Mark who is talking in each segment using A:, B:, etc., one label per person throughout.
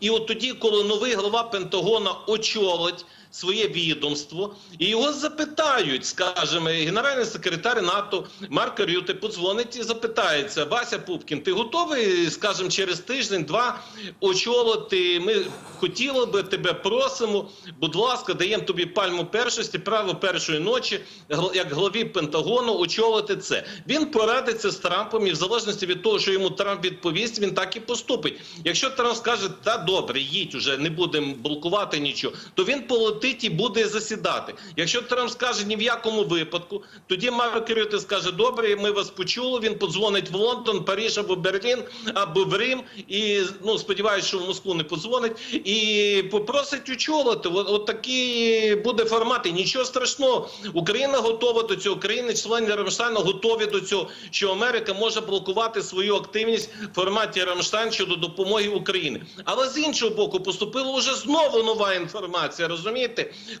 A: І от тоді, коли новий голова Пентагона очолить своє відомство, і його запитають, скажімо, генеральний секретар НАТО Марко Рюте подзвонить і запитається: Вася Пупкін, ти готовий, скажімо, через тиждень-два очолити? Ми хотіли би тебе просимо. Будь ласка, даємо тобі пальму першості, право першої ночі, як главі Пентагону, очолити це. Він порадиться з Трампом, і в залежності від того, що йому Трамп відповість, він так і поступить. Якщо Трамп скаже, та добре, їдь уже, не будемо блокувати нічого, то він полетить і буде засідати. Якщо Трамп скаже ні в якому випадку, тоді Марко Рюте скаже, добре, ми вас почули. Він подзвонить в Лондон, Париж або Берлін, або в Рим, і ну сподіваюся, що в Москву не подзвонить, і попросить очолити. От, от такий буде формат. І нічого страшного. Україна готова до цього. Країни члени Рамштайну готові до цього, що Америка може блокувати свою активність в форматі Рамштайн щодо допомоги Україні. Але з іншого боку, поступила вже знову нова інформація. Розумієте,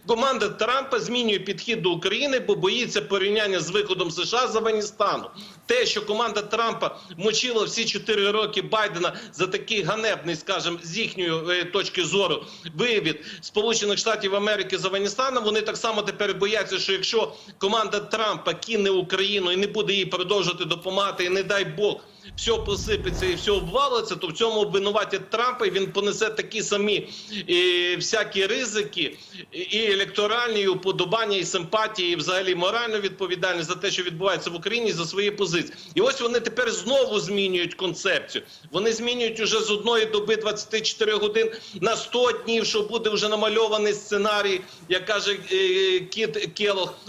A: команда Трампа змінює підхід до України, бо боїться порівняння з виходом США з Афганістану. Те, що команда Трампа мочила всі чотири роки Байдена за такий ганебний, скажімо, з їхньої е, точки зору вивід Сполучених Штатів Америки з Афганістану, вони так само тепер бояться, що якщо команда Трампа кине Україну і не буде їй продовжувати допомагати, і не дай Бог. Все посипеться і все обвалиться, то в цьому обвинуватять Трампа, і він понесе такі самі і, всякі ризики, і, електоральні, і уподобання, і симпатії, і взагалі моральну відповідальність за те, що відбувається в Україні, за свої позиції. І ось вони тепер знову змінюють концепцію. Вони змінюють уже з одної доби 24 годин на 100 днів, що буде вже намальований сценарій, як каже е, Кіт Келох.